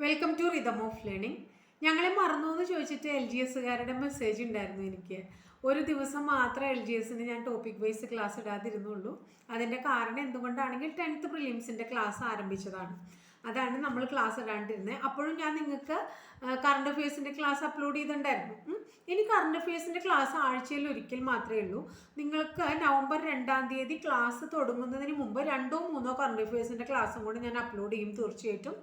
Welcome to rhythm of learning ഞങ്ങളെ മറന്നു എന്ന് ചോദിച്ചിട്ട് എൽ ജി എസ്സുകാരുടെ മെസ്സേജ് ഉണ്ടായിരുന്നു എനിക്ക്. ഒരു ദിവസം മാത്രം എൽ ജി എസിന് ഞാൻ ടോപ്പിക് വൈസ് ക്ലാസ് ഇടാതിരുന്നുള്ളൂ. അതിന്റെ കാരണം എന്തുകൊണ്ടാണെങ്കിൽ ടെൻത്ത് പ്രിലിംസിന്റെ ക്ലാസ് ആരംഭിച്ചതാണ്. അതാണ് നമ്മൾ ക്ലാസ് ഇടാണ്ടിരുന്നത് അപ്പോഴും ഞാൻ നിങ്ങൾക്ക് കറണ്ട് അഫയേഴ്സിന്റെ ക്ലാസ് അപ്ലോഡ് ചെയ്തിട്ടുണ്ടായിരുന്നു. ഇനി കറണ്ട് അഫയേഴ്സിന്റെ ക്ലാസ് ആഴ്ചയിൽ ഒരിക്കൽ മാത്രമേ ഉള്ളൂ. നിങ്ങൾക്ക് നവംബർ രണ്ടാം തീയതി ക്ലാസ് തുടങ്ങുന്നതിന് മുമ്പ് രണ്ടോ മൂന്നോ കറണ്ട് അഫയേഴ്സിന്റെ ക്ലാസ്സും കൂടെ ഞാൻ അപ്ലോഡ് ചെയ്യും തീർച്ചയായിട്ടും.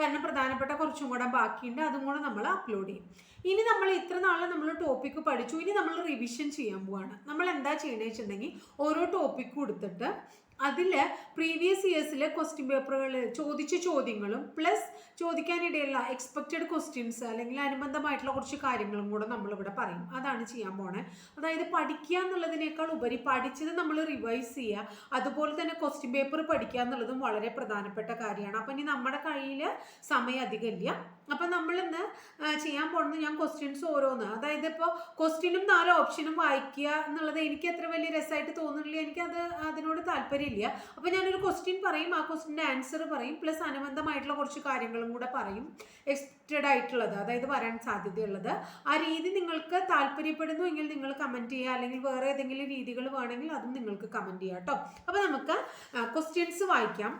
കാരണം പ്രധാനപ്പെട്ട കുറച്ചും കൂടെ ബാക്കിയുണ്ട്. അതും കൂടെ നമ്മൾ അപ്ലോഡ് ചെയ്യും. ഇനി നമ്മൾ ഇത്ര നാളെ നമ്മൾ ടോപ്പിക്ക് പഠിച്ചു. ഇനി നമ്മൾ റിവിഷൻ ചെയ്യാൻ പോവാണ്. നമ്മൾ എന്താ ചെയ്യണമെന്ന് വെച്ചിട്ടുണ്ടെങ്കിൽ ഓരോ ടോപ്പിക്ക് കൊടുത്തിട്ട് അതിൽ പ്രീവിയസ് ഇയേഴ്സിലെ ക്വസ്റ്റ്യൻ പേപ്പറുകൾ ചോദിച്ച ചോദ്യങ്ങളും പ്ലസ് ചോദിക്കാനിടയുള്ള എക്സ്പെക്റ്റഡ് ക്വസ്റ്റ്യൻസ് അല്ലെങ്കിൽ അനുബന്ധമായിട്ടുള്ള കുറച്ച് കാര്യങ്ങളും കൂടെ നമ്മളിവിടെ പറയും. അതാണ് ചെയ്യാൻ പോണേ. അതായത് പഠിക്കുക എന്നുള്ളതിനേക്കാൾ ഉപരി പഠിച്ചത് നമ്മൾ റിവൈസ് ചെയ്യുക. അതുപോലെ തന്നെ ക്വസ്റ്റ്യൻ പേപ്പർ പഠിക്കുക എന്നുള്ളതും വളരെ പ്രധാനപ്പെട്ട കാര്യമാണ്. അപ്പം ഇനി നമ്മുടെ കയ്യിൽ സമയം അധികമില്ല അപ്പം നമ്മളിന്ന് ചെയ്യാൻ പോകുന്നത് ഞാൻ ക്വസ്റ്റ്യൻസ് ഓരോന്ന്. അതായത് ഇപ്പോൾ ക്വസ്റ്റ്യനും നാല് ഓപ്ഷനും വായിക്കുക എന്നുള്ളത് എനിക്ക് അത്ര വലിയ രസമായിട്ട് തോന്നുന്നില്ല. എനിക്കത് അതിനോട് താല്പര്യമില്ല അപ്പോൾ ഞാനൊരു ക്വസ്റ്റ്യൻ പറയും. ആ ക്വസ്റ്റ്യന്റെ ആൻസർ പറയും. പ്ലസ് അനുബന്ധമായിട്ടുള്ള കുറച്ച് കാര്യങ്ങളും കൂടെ പറയും. എക്സ്പെക്റ്റഡ് ആയിട്ടുള്ളത് അതായത് വരാൻ സാധ്യതയുള്ളത്. ആ രീതി നിങ്ങൾക്ക് താല്പര്യപ്പെടുന്നു എങ്കിൽ നിങ്ങൾ കമന്റ് ചെയ്യുക. അല്ലെങ്കിൽ വേറെ ഏതെങ്കിലും രീതികൾ വേണമെങ്കിൽ അതും നിങ്ങൾക്ക് കമന്റ് ചെയ്യാം കേട്ടോ അപ്പോൾ നമുക്ക് ക്വസ്റ്റ്യൻസ് വായിക്കാം.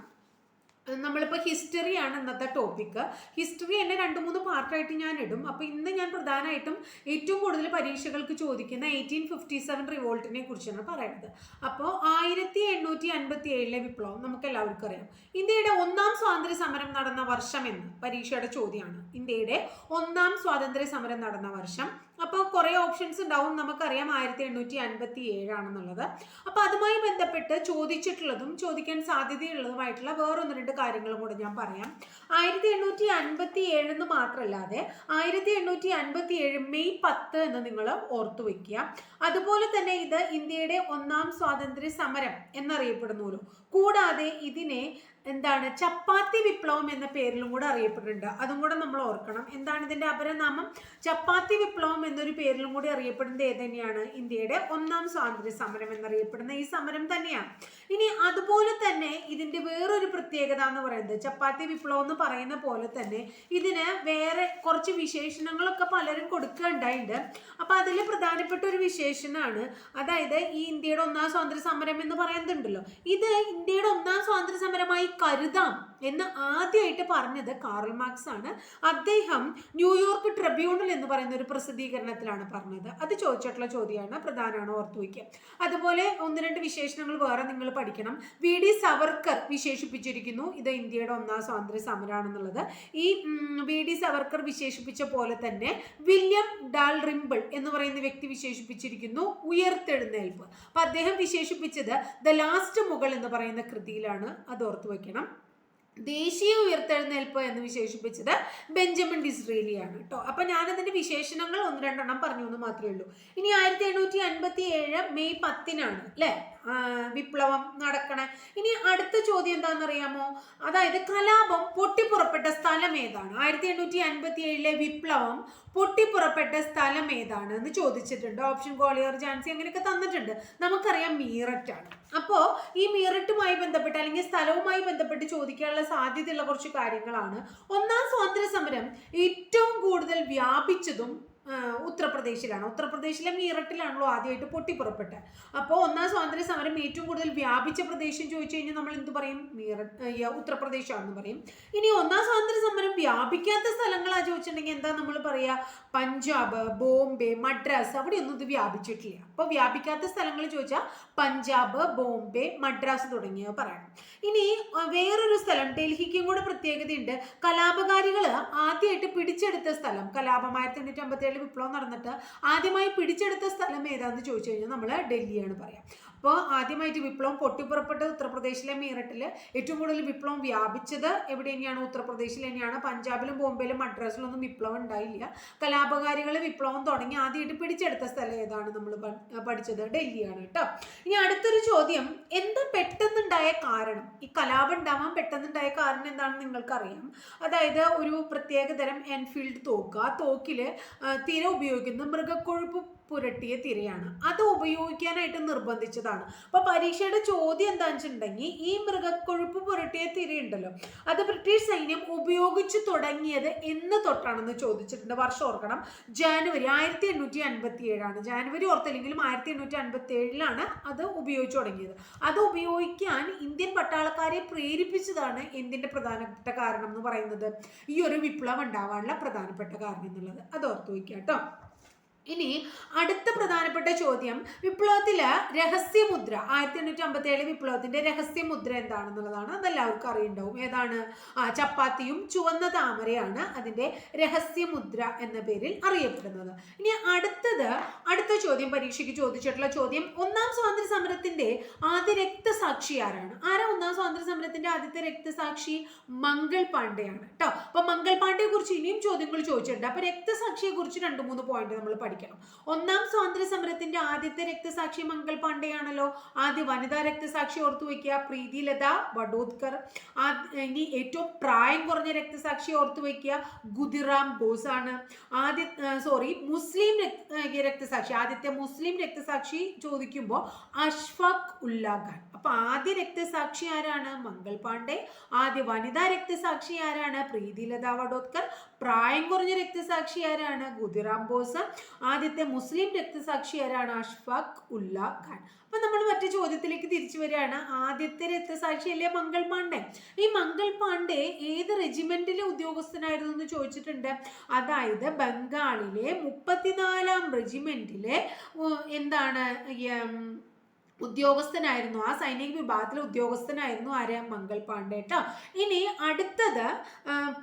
നമ്മളിപ്പോൾ ഹിസ്റ്ററിയാണ് ഇന്നത്തെ ടോപ്പിക്ക് ഹിസ്റ്ററി തന്നെ രണ്ട് മൂന്ന് പാർട്ടായിട്ട് ഞാൻ ഇടും. അപ്പോൾ ഇന്ന് ഞാൻ പ്രധാനമായിട്ടും ഏറ്റവും കൂടുതൽ പരീക്ഷകൾക്ക് ചോദിക്കുന്ന എയ്റ്റീൻ ഫിഫ്റ്റി സെവൻ റിവോൾട്ടിനെ കുറിച്ചാണ് പറയുന്നത് അപ്പോൾ ആയിരത്തി എണ്ണൂറ്റി അൻപത്തി ഏഴിലെ വിപ്ലവം നമുക്ക് എല്ലാവർക്കും അറിയാം. ഇന്ത്യയുടെ ഒന്നാം സ്വാതന്ത്ര്യ സമരം നടന്ന വർഷം എന്ന് പരീക്ഷയുടെ ചോദ്യമാണ്. ഇന്ത്യയുടെ ഒന്നാം സ്വാതന്ത്ര്യ സമരം നടന്ന വർഷം അപ്പോൾ കുറേ ഓപ്ഷൻസ് ഉണ്ടാവും നമുക്കറിയാം ആയിരത്തി എണ്ണൂറ്റി അൻപത്തി ഏഴാണെന്നുള്ളത് അപ്പോൾ അതുമായി ബന്ധപ്പെട്ട് ചോദിച്ചിട്ടുള്ളതും ചോദിക്കാൻ സാധ്യതയുള്ളതുമായിട്ടുള്ള വേറൊന്ന് രണ്ട് കാര്യങ്ങളും കൂടെ ഞാൻ പറയാം. ആയിരത്തി എണ്ണൂറ്റി അൻപത്തി ഏഴെന്ന് മാത്രമല്ലാതെ ആയിരത്തി എണ്ണൂറ്റി അൻപത്തി ഏഴ് മെയ് പത്ത് എന്ന് നിങ്ങൾ ഓർത്തു വയ്ക്കുക അതുപോലെ തന്നെ ഇത് ഇന്ത്യയുടെ ഒന്നാം സ്വാതന്ത്ര്യ സമരം എന്നറിയപ്പെടുന്നുള്ളൂ കൂടാതെ ഇതിനെ എന്താണ്? ചപ്പാത്തി വിപ്ലവം എന്ന പേരിലും കൂടെ അറിയപ്പെട്ടിട്ടുണ്ട്. അതും കൂടെ നമ്മൾ ഓർക്കണം. എന്താണ് ഇതിന്റെ അപരനാമം? ചപ്പാത്തി വിപ്ലവം എന്നൊരു പേരിലും കൂടി അറിയപ്പെടുന്നത് ഏത് തന്നെയാണ്? ഇന്ത്യയുടെ ഒന്നാം സ്വാതന്ത്ര്യ സമരം എന്നറിയപ്പെടുന്ന ഈ സമരം തന്നെയാണ്. ഇനി അതുപോലെ തന്നെ ഇതിന്റെ വേറൊരു പ്രത്യേകത എന്ന് പറയുന്നത് ചപ്പാത്തി വിപ്ലവം എന്ന് പറയുന്ന പോലെ തന്നെ ഇതിന് വേറെ കുറച്ച് വിശേഷണങ്ങളൊക്കെ പലരും കൊടുക്കുകയുണ്ടായിട്ടുണ്ട് അപ്പൊ അതിൽ പ്രധാനപ്പെട്ട ഒരു വിശേഷണമാണ് അതായത് ഈ ഇന്ത്യയുടെ ഒന്നാം സ്വാതന്ത്ര്യ സമരം എന്ന് പറയുന്നുണ്ടല്ലോ. ഇത് ഇന്ത്യയുടെ ഒന്നാം സ്വാതന്ത്ര്യ സമരമായി കരുതാം എന്ന് ആദ്യമായിട്ട് പറഞ്ഞത് കാറൽ മാർക്സ് ആണ്. അദ്ദേഹം ന്യൂയോർക്ക് ട്രിബ്യൂണൽ എന്ന് പറയുന്ന ഒരു പ്രസിദ്ധീകരണത്തിലാണ് പറഞ്ഞത്. അത് ചോദിച്ചിട്ടുള്ള ചോദ്യമാണ്. പ്രധാനമാണ് ഓർത്തു വയ്ക്കുക. അതുപോലെ ഒന്ന് രണ്ട് വിശേഷണങ്ങൾ വേറെ നിങ്ങൾ പഠിക്കണം. വി ഡി സവർക്കർ വിശേഷിപ്പിച്ചിരിക്കുന്നു. ഇത് ഇന്ത്യയുടെ ഒന്നാം സ്വാതന്ത്ര്യ സമരമാണെന്നുള്ളത് ഈ വി ഡി സവർക്കർ വിശേഷിപ്പിച്ച പോലെ തന്നെ വില്യം ഡാൽ റിംബിൾ എന്ന് പറയുന്ന വ്യക്തി വിശേഷിപ്പിച്ചിരിക്കുന്നു. ഉയർത്തെഴുന്നേൽപ്പ്. അപ്പൊ അദ്ദേഹം വിശേഷിപ്പിച്ചത് ദ ലാസ്റ്റ് മുകൾ എന്ന് പറയുന്ന കൃതിയിലാണ്. അത് ഓർത്തു വയ്ക്കണം ദേശീയ ഉയർത്തെഴുന്നേൽപ്പ് എന്ന് വിശേഷിപ്പിച്ചത് ബെഞ്ചമിൻ ഡിസ്രേലിയാണ് കേട്ടോ അപ്പൊ ഞാനതിന്റെ വിശേഷണങ്ങൾ ഒന്ന് രണ്ടെണ്ണം പറഞ്ഞു എന്ന് മാത്രമേ ഉള്ളൂ. ഇനി ആയിരത്തി എണ്ണൂറ്റി അൻപത്തി ഏഴ് മെയ് പത്തിനാണ് അല്ലെ? വിപ്ലവം നടക്കണേ. ഇനി അടുത്ത ചോദ്യം എന്താണെന്നറിയാമോ? അതായത് കലാപം പൊട്ടിപ്പുറപ്പെട്ട സ്ഥലം ഏതാണ്? ആയിരത്തി എണ്ണൂറ്റി അൻപത്തി ഏഴിലെ വിപ്ലവം പൊട്ടിപ്പുറപ്പെട്ട സ്ഥലം ഏതാണ് എന്ന് ചോദിച്ചിട്ടുണ്ട്. ഓപ്ഷൻ ഗോളിയർ ജാൻസി അങ്ങനെയൊക്കെ തന്നിട്ടുണ്ട്. നമുക്കറിയാം മീററ്റാണ്. അപ്പോൾ ഈ മീററ്റുമായി ബന്ധപ്പെട്ട് അല്ലെങ്കിൽ സ്ഥലവുമായി ബന്ധപ്പെട്ട് ചോദിക്കാനുള്ള സാധ്യതയുള്ള കുറച്ച് കാര്യങ്ങളാണ്. ഒന്നാം സ്വാതന്ത്ര്യ സമരം ഏറ്റവും കൂടുതൽ വ്യാപിച്ചതും ഉത്തർപ്രദേശിലാണ്. ഉത്തർപ്രദേശിലെ മീററ്റിലാണല്ലോ ആദ്യമായിട്ട് പൊട്ടിപ്പുറപ്പെട്ടത് അപ്പോൾ ഒന്നാം സ്വാതന്ത്ര്യ സമരം ഏറ്റവും കൂടുതൽ വ്യാപിച്ച പ്രദേശം ചോദിച്ചു കഴിഞ്ഞാൽ നമ്മൾ എന്ത് പറയും? മീററ്റ് ഉത്തർപ്രദേശാണെന്ന് പറയും. ഇനി ഒന്നാം സ്വാതന്ത്ര്യ സമരം വ്യാപിക്കാത്ത സ്ഥലങ്ങളാ ചോദിച്ചിട്ടുണ്ടെങ്കിൽ എന്താ നമ്മൾ പറയുക പഞ്ചാബ് ബോംബെ മദ്രാസ് അവിടെയൊന്നും ഇത് വ്യാപിച്ചിട്ടില്ല. അപ്പോൾ വ്യാപിക്കാത്ത സ്ഥലങ്ങൾ ചോദിച്ചാൽ പഞ്ചാബ് ബോംബെ മദ്രാസ് തുടങ്ങിയവ പറയണം. ഇനി വേറൊരു സ്ഥലം ഡൽഹിക്കും കൂടെ പ്രത്യേകതയുണ്ട്. കലാപകാരികൾ ആദ്യമായിട്ട് പിടിച്ചെടുത്ത സ്ഥലം കലാപം ആയിരത്തി എണ്ണൂറ്റി അമ്പത്തി ഏഴിൽ വിപ്ലവം നടന്നിട്ട് ആദ്യമായി പിടിച്ചെടുത്ത സ്ഥലം ഏതാണെന്ന് ചോദിച്ചു കഴിഞ്ഞാൽ നമ്മൾ ഡൽഹിയാണ് പറയാം. അപ്പോൾ ആദ്യമായിട്ട് വിപ്ലവം പൊട്ടിപ്പുറപ്പെട്ട ഉത്തർപ്രദേശിലെ മീററ്റിൽ ഏറ്റവും കൂടുതൽ വിപ്ലവം വ്യാപിച്ചത് എവിടെ തന്നെയാണ് ഉത്തർപ്രദേശിൽ തന്നെയാണ്. പഞ്ചാബിലും ബോംബെയിലും മദ്രാസിലൊന്നും വിപ്ലവം ഉണ്ടായില്ല. കലാപകാരികൾ വിപ്ലവം തുടങ്ങി ആദ്യമായിട്ട് പിടിച്ചെടുത്ത സ്ഥലം ഏതാണ് നമ്മൾ പഠിച്ചത്? ഡൽഹിയാണ് കേട്ടോ. ഇനി അടുത്തൊരു ചോദ്യം. എന്താ പെട്ടെന്നുണ്ടായ കാരണം? ഈ കലാപം ഉണ്ടാവാൻ പെട്ടെന്നുണ്ടായ കാരണം എന്താണെന്ന് നിങ്ങൾക്കറിയാം. അതായത് ഒരു പ്രത്യേക തരം എൻഫീൽഡ് തോക്ക്. ആ തോക്കിൽ തിര ഉപയോഗിക്കുന്ന. മൃഗക്കൊഴുപ്പ് പുരട്ടിയ തിരയാണ്. അത് ഉപയോഗിക്കാനായിട്ട് നിർബന്ധിച്ചതാണ്. അപ്പൊ പരീക്ഷയുടെ ചോദ്യം എന്താണെന്ന് വെച്ചിട്ടുണ്ടെങ്കിൽ ഈ മൃഗക്കൊഴുപ്പ് പുരട്ടിയ തിരയുണ്ടല്ലോ അത് ബ്രിട്ടീഷ് സൈന്യം ഉപയോഗിച്ചു തുടങ്ങിയത് എന്ന് തൊട്ടാണെന്ന് ചോദിച്ചിട്ടുണ്ട്. വർഷം ഓർക്കണം. ജാനുവരി ആയിരത്തി എണ്ണൂറ്റി അൻപത്തി ഏഴാണ് ജാനുവരി ഓർത്തില്ലെങ്കിലും ആയിരത്തി എണ്ണൂറ്റി അൻപത്തി ഏഴിലാണ് അത് ഉപയോഗിച്ചു തുടങ്ങിയത്. അത് ഉപയോഗിക്കാൻ ഇന്ത്യൻ പട്ടാളക്കാരെ പ്രേരിപ്പിച്ചതാണ് എന്തിന്റെ പ്രധാനപ്പെട്ട കാരണം എന്ന് പറയുന്നത്? ഈ ഒരു വിപ്ലവം ഉണ്ടാവാനുള്ള പ്രധാനപ്പെട്ട കാരണം എന്നുള്ളത്. അത് ഓർത്തു വയ്ക്കുക കേട്ടോ. ഇനി അടുത്ത പ്രധാനപ്പെട്ട ചോദ്യം വിപ്ലവത്തിലെ രഹസ്യമുദ്ര. ആയിരത്തി എണ്ണൂറ്റി അമ്പത്തി ഏഴ് വിപ്ലവത്തിന്റെ രഹസ്യമുദ്ര എന്താണെന്നുള്ളതാണ് അതെല്ലാവർക്കും അറിയണ്ടാവും. ഏതാണ്? ആ ചപ്പാത്തിയും ചുവന്ന താമരയാണ് അതിന്റെ രഹസ്യമുദ്ര എന്ന പേരിൽ അറിയപ്പെടുന്നത്. ഇനി അടുത്തത് അടുത്ത ചോദ്യം പരീക്ഷയ്ക്ക് ചോദിച്ചിട്ടുള്ള ചോദ്യം ഒന്നാം സ്വാതന്ത്ര്യ സമരത്തിന്റെ ആദ്യ രക്തസാക്ഷി ആരാണ്? ആരാ ഒന്നാം സ്വാതന്ത്ര്യ സമരത്തിന്റെ ആദ്യത്തെ രക്തസാക്ഷി? മംഗൾ പാണ്ഡെയാണ്. കേട്ടോ അപ്പൊ മംഗൾ പാണ്ഡെയെ കുറിച്ച് ഇനിയും ചോദ്യങ്ങൾ ചോദിച്ചിട്ടുണ്ട്. അപ്പൊ രക്തസാക്ഷിയെ കുറിച്ച് രണ്ട് മൂന്ന് പോയിന്റ് നമ്മൾ പഠിക്കണം. ഒന്നാം സ്വാതന്ത്ര്യ സമരത്തിന്റെ ആദ്യത്തെ രക്തസാക്ഷി മംഗൾ പാണ്ഡെയാണല്ലോ. ആദ്യ വനിതാ രക്തസാക്ഷി ഓർത്തു വയ്ക്കുക. പ്രീതിലത വഡോദ്കർ. ഇനി ഏറ്റവും പ്രായം കുറഞ്ഞ രക്തസാക്ഷി ഓർത്തു വയ്ക്കുക ഗുദിറാം ബോസ് ആണ് ആദ്യ സോറി മുസ്ലിം രക്തസാക്ഷി ആദ്യത്തെ മുസ്ലിം രക്തസാക്ഷി ചോദിക്കുമ്പോൾ അഷ്ഫാഖ് ഉല്ലാ ഖാൻ. അപ്പൊ ആദ്യ രക്തസാക്ഷി ആരാണ്? മംഗൾ പാണ്ഡെ. ആദ്യ വനിതാ രക്തസാക്ഷി ആരാണ്? പ്രീതിലത വഡോദ്കർ. പ്രായം കുറഞ്ഞ രക്തസാക്ഷി ആരാണ്? ഗുദിറാം ബോസ് ആദ്യത്തെ മുസ്ലിം രക്തസാക്ഷി ആരാണ്? അഷ്ഫാഖ് ഉല്ല ഖാൻ. അപ്പൊ നമ്മൾ മറ്റു ചോദ്യത്തിലേക്ക് തിരിച്ചു വരികയാണ്. ആദ്യത്തെ രക്തസാക്ഷി അല്ലേ മംഗൾ പാണ്ഡെ? ഈ മംഗൾ പാണ്ഡെ ഏത് റെജിമെന്റിലെ ഉദ്യോഗസ്ഥനായിരുന്നു എന്ന് ചോദിച്ചിട്ടുണ്ട്. അതായത് ബംഗാളിലെ മുപ്പത്തിനാലാം റെജിമെന്റിലെ എന്താണ് ഉദ്യോഗസ്ഥനായിരുന്നു. ആ സൈനിക വിഭാഗത്തിലെ ഉദ്യോഗസ്ഥനായിരുന്നു ആര് മംഗൾ പാണ്ഡെ കേട്ടോ ഇനി അടുത്തത്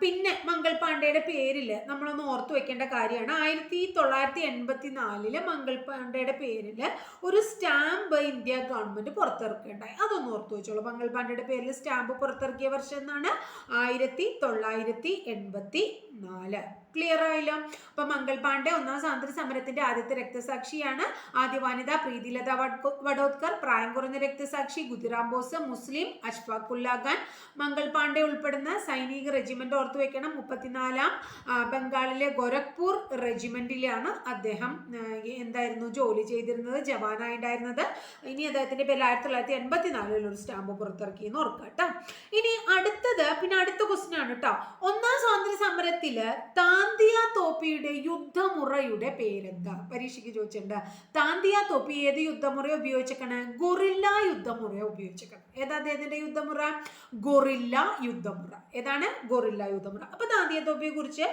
പിന്നെ മംഗൾ പാണ്ഡെയുടെ പേരിൽ നമ്മളൊന്ന് ഓർത്തു വെക്കേണ്ട കാര്യമാണ്. ആയിരത്തി തൊള്ളായിരത്തി എൺപത്തി നാലിൽ മംഗൾ പാണ്ഡെയുടെ പേരിൽ ഒരു സ്റ്റാമ്പ് ഇന്ത്യ ഗവൺമെന്റ് പുറത്തിറക്കുകയുണ്ടായി. അതൊന്ന് ഓർത്തു വെച്ചോളൂ. മംഗൾ പാണ്ഡെയുടെ പേരിൽ സ്റ്റാമ്പ് പുറത്തിറക്കിയ വർഷം എന്നാണ്? ആയിരത്തി തൊള്ളായിരത്തി എൺപത്തി നാല് ക്ലിയർ ആയില്ല? അപ്പൊ മംഗൾ പാണ്ഡെ ഒന്നാം സ്വാതന്ത്ര്യ സമരത്തിന്റെ ആദ്യത്തെ രക്തസാക്ഷിയാണ് ആദ്യ വനിത പ്രീതിലത വഡോത്കർ പ്രായം കുറഞ്ഞ രക്തസാക്ഷി ഗുദിറാം ബോസ് മുസ്ലിം അഷ്ഫാഖ് ഉല്ലാ ഖാൻ മംഗൾ പാണ്ഡെ ഉൾപ്പെടുന്ന സൈനിക റെജിമെന്റ് ഓർത്തു വെക്കണം. മുപ്പത്തിനാലാം ബംഗാളിലെ ഗോരഖ്പൂർ റെജിമെന്റിലാണ് അദ്ദേഹം എന്തായിരുന്നു ജോലി ചെയ്തിരുന്നത് ജവാനായിട്ടുണ്ടായിരുന്നത് ഇനി അദ്ദേഹത്തിന്റെ പേരിൽ ആയിരത്തി തൊള്ളായിരത്തി എൺപത്തി നാലിൽ ഒരു സ്റ്റാമ്പ് പുറത്തിറക്കി എന്ന് ഓർക്കുക കേട്ടോ ഇനി അടുത്തത് പിന്നെ അടുത്ത ക്വസ്റ്റ്യൻ ആണ് കേട്ടോ ഒന്നാം സ്വാതന്ത്ര്യ സമരത്തിൽ താന്തിയ തോപ്പിയുടെ യുദ്ധമുറയുടെ പേരെന്താ? പരീക്ഷയ്ക്ക് ചോദിച്ചിട്ടുണ്ട്. താന്തിയ തോപ്പി ഏത് യുദ്ധമുറ ഉപയോഗിച്ചേക്കണ്? ഗൊറില്ല യുദ്ധമുറ ഉപയോഗിച്ചേക്കണം. ഏതാ അദ്ദേഹത്തിന്റെ യുദ്ധമുറ? ഗൊറില്ല യുദ്ധമുറ. ഏതാണ്? ഗൊറില്ല യുദ്ധമുറ. അപ്പൊ താന്തിയ തോപ്പിയെ കുറിച്ച്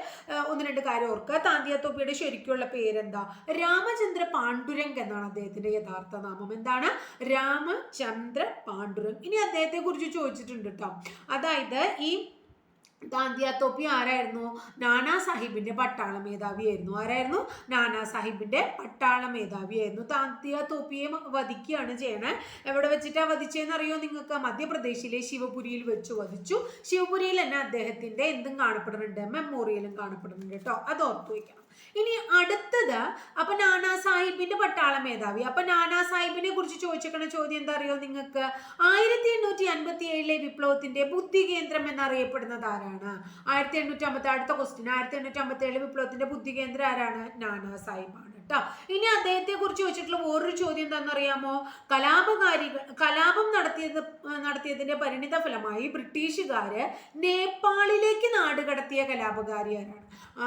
ഒന്ന് രണ്ട് കാര്യം ഓർക്കുക. താന്തിയ തോപ്പിയുടെ ശരിക്കുള്ള പേരെന്താ? രാമചന്ദ്ര പാണ്ഡുരംഗ് എന്നാണ് അദ്ദേഹത്തിന്റെ യഥാർത്ഥ നാമം. എന്താണ്? രാമചന്ദ്ര പാണ്ഡുരംഗ്. ഇനി അദ്ദേഹത്തെ കുറിച്ച് ചോദിച്ചിട്ടുണ്ട് കേട്ടോ അതായത് ഈ താന്തിയ തോപ്പി ആരായിരുന്നു? നാനാ സാഹിബിന്റെ പട്ടാള മേധാവിയായിരുന്നു. ആരായിരുന്നു? നാനാ സാഹിബിന്റെ പട്ടാള മേധാവിയായിരുന്നു. താന്തിയ തോപ്പിയെ വധിക്കുകയാണ് ചെയ്യണേ. എവിടെ വെച്ചിട്ടാണ് വധിച്ചതെന്ന് അറിയോ നിങ്ങൾക്ക്? മധ്യപ്രദേശിലെ ശിവപുരിയിൽ വെച്ച് വധിച്ചു. ശിവപുരിയിൽ തന്നെ അദ്ദേഹത്തിന്റെ എന്തും കാണപ്പെടുന്നുണ്ട്. മെമ്മോറിയലും കാണപ്പെടുന്നുണ്ട് കേട്ടോ. അത് ഓർത്തു വയ്ക്കണം ഇനി അടുത്തത് അപ്പൊ നാനാ സാഹിബിന്റെ പട്ടാള മേധാവി. അപ്പൊ നാനാ സാഹിബിനെ കുറിച്ച് ചോദിച്ചേക്കണ ചോദ്യം എന്താ അറിയോ നിങ്ങൾക്ക്? ആയിരത്തി എണ്ണൂറ്റി അൻപത്തി ഏഴിലെ വിപ്ലവത്തിന്റെ ബുദ്ധി കേന്ദ്രം എന്നറിയപ്പെടുന്നത് ആരാണ്? ആയിരത്തി എണ്ണൂറ്റി അമ്പത്തി അടുത്ത ക്വസ്റ്റ്യൻ ആയിരത്തി എണ്ണൂറ്റി അമ്പത്തി ഏഴിലെ വിപ്ലവത്തിന്റെ ബുദ്ധി കേന്ദ്രം ആരാണ്? നാനാ സാഹിബാണ്. കേട്ടോ. ഇനി അദ്ദേഹത്തെ കുറിച്ച് ചോദിച്ചിട്ടുള്ള വേറൊരു ചോദ്യം എന്താണെന്നറിയാമോ? കലാപകാരികൾ കലാപം നടത്തിയത് നടത്തിയതിന്റെ പരിണിത ഫലമായി ബ്രിട്ടീഷുകാര് നേപ്പാളിലേക്ക് നാടുകടത്തിയ കലാപകാരി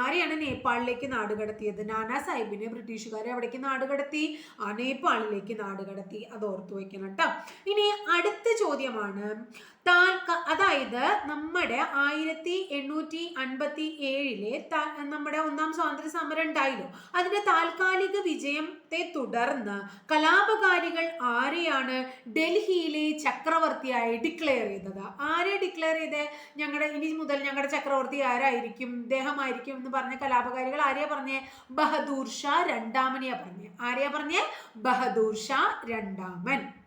ആരെയാണ് നേപ്പാളിലേക്ക് നാടുകടത്തിയത് നാനാ സാഹിബിനെ ബ്രിട്ടീഷുകാർ എവിടേക്ക് നാടുകടത്തി ആ നേപ്പാളിലേക്ക് നാടുകടത്തി അത് ഓർത്തു വയ്ക്കണം കേട്ടോ. ഇനി അടുത്ത ചോദ്യമാണ്. താൽ അതായത് നമ്മുടെ ആയിരത്തി എണ്ണൂറ്റി അൻപത്തി ഏഴിലെ നമ്മുടെ ഒന്നാം സ്വാതന്ത്ര്യ സമരം ഉണ്ടായില്ലോ. അതിന്റെ താൽക്കാലിക വിജയത്തെ തുടർന്ന് കലാപകാരികൾ ആരെയാണ് ഡൽഹിയിലെ ചക്രവർത്തിയായി ഡിക്ലെയർ ചെയ്തത് ആരെ ഡിക്ലെയർ ചെയ്ത്? ഞങ്ങളുടെ ഇനി മുതൽ ഞങ്ങളുടെ ചക്രവർത്തി ആരായിരിക്കും? ഇദ്ദേഹമായിരിക്കും എന്ന് പറഞ്ഞ കലാപകാരികൾ ആരെയാ പറഞ്ഞേ? ബഹദൂർ ഷാ രണ്ടാമനെയാ പറഞ്ഞേ. ആരെയാ പറഞ്ഞേ? ബഹദൂർ ഷാ രണ്ടാമൻ.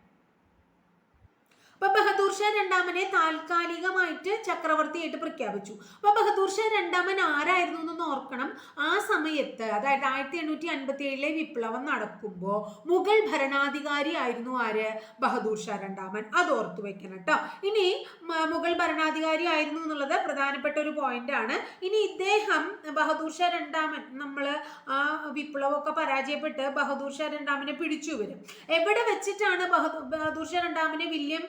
ഷാ രണ്ടാമനെ താൽക്കാലികമായിട്ട് ചക്രവർത്തിയായിട്ട് പ്രഖ്യാപിച്ചു. അപ്പൊ ബഹദൂർ ഷാ രണ്ടാമൻ ആരായിരുന്നു എന്നൊന്ന് ഓർക്കണം. ആ സമയത്ത് അതായത് ആയിരത്തി എണ്ണൂറ്റി അൻപത്തി ഏഴിലെ വിപ്ലവം നടക്കുമ്പോൾ മുഗൾ ഭരണാധികാരി ആയിരുന്നു ആര്? ബഹദൂർ ഷാ രണ്ടാമൻ. അത് ഓർത്തു വെക്കണം കേട്ടോ ഇനി മുഗൾ ഭരണാധികാരി ആയിരുന്നു എന്നുള്ളത് പ്രധാനപ്പെട്ട ഒരു പോയിന്റ് ആണ്. ഇനി ഇദ്ദേഹം ബഹദൂർ ഷാ രണ്ടാമൻ നമ്മൾ ആ വിപ്ലവമൊക്കെ പരാജയപ്പെട്ട് ബഹദൂർ ഷാ രണ്ടാമനെ പിടിച്ചു വരും എവിടെ വെച്ചിട്ടാണ് ബഹദൂർ ഷാ രണ്ടാമനെ വില്യം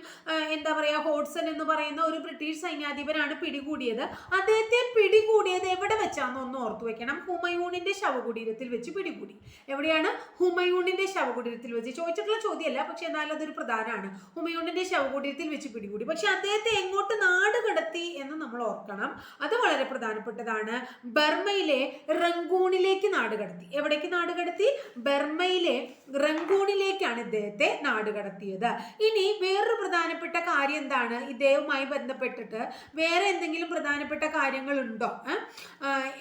എന്താ പറയാ ഹോട്ട്സൺ എന്ന് പറയുന്ന ഒരു ബ്രിട്ടീഷ് സൈന്യാധിപനാണ് പിടികൂടിയത്. അദ്ദേഹത്തെ പിടികൂടിയത് എവിടെ വെച്ചാന്ന് ഒന്ന് ഓർത്തു വെക്കണം. ഹുമയൂണിന്റെ ശവകുടീരത്തിൽ വെച്ച് പിടികൂടി. എവിടെയാണ്? ഹുമയൂണിന്റെ ശവകുടീരത്തിൽ വെച്ച്. ചോദിച്ചിട്ടുള്ള ചോദ്യമല്ല പക്ഷെ എന്നാലും അതൊരു പ്രധാനമാണ്. ഹുമയൂണിന്റെ ശവകുടീരത്തിൽ വെച്ച് പിടികൂടി. പക്ഷെ അദ്ദേഹത്തെ എങ്ങോട്ട് നാട് കടത്തി എന്ന് നമ്മൾ ഓർക്കണം. അത് വളരെ പ്രധാനപ്പെട്ടതാണ്. ബർമയിലെ റംഗൂണിലേക്ക് നാട് കടത്തി. എവിടേക്ക് നാട് കടത്തി? ബർമയിലെ റംഗൂണിലേക്കാണ് ഇദ്ദേഹത്തെ നാട് കടത്തിയത്. ഇനി വേറൊരു പ്രധാനപ്പെട്ട കാര്യം എന്താണ്? ഇദ്ദേഹവുമായി ബന്ധപ്പെട്ടിട്ട് വേറെ എന്തെങ്കിലും പ്രധാനപ്പെട്ട കാര്യങ്ങളുണ്ടോ?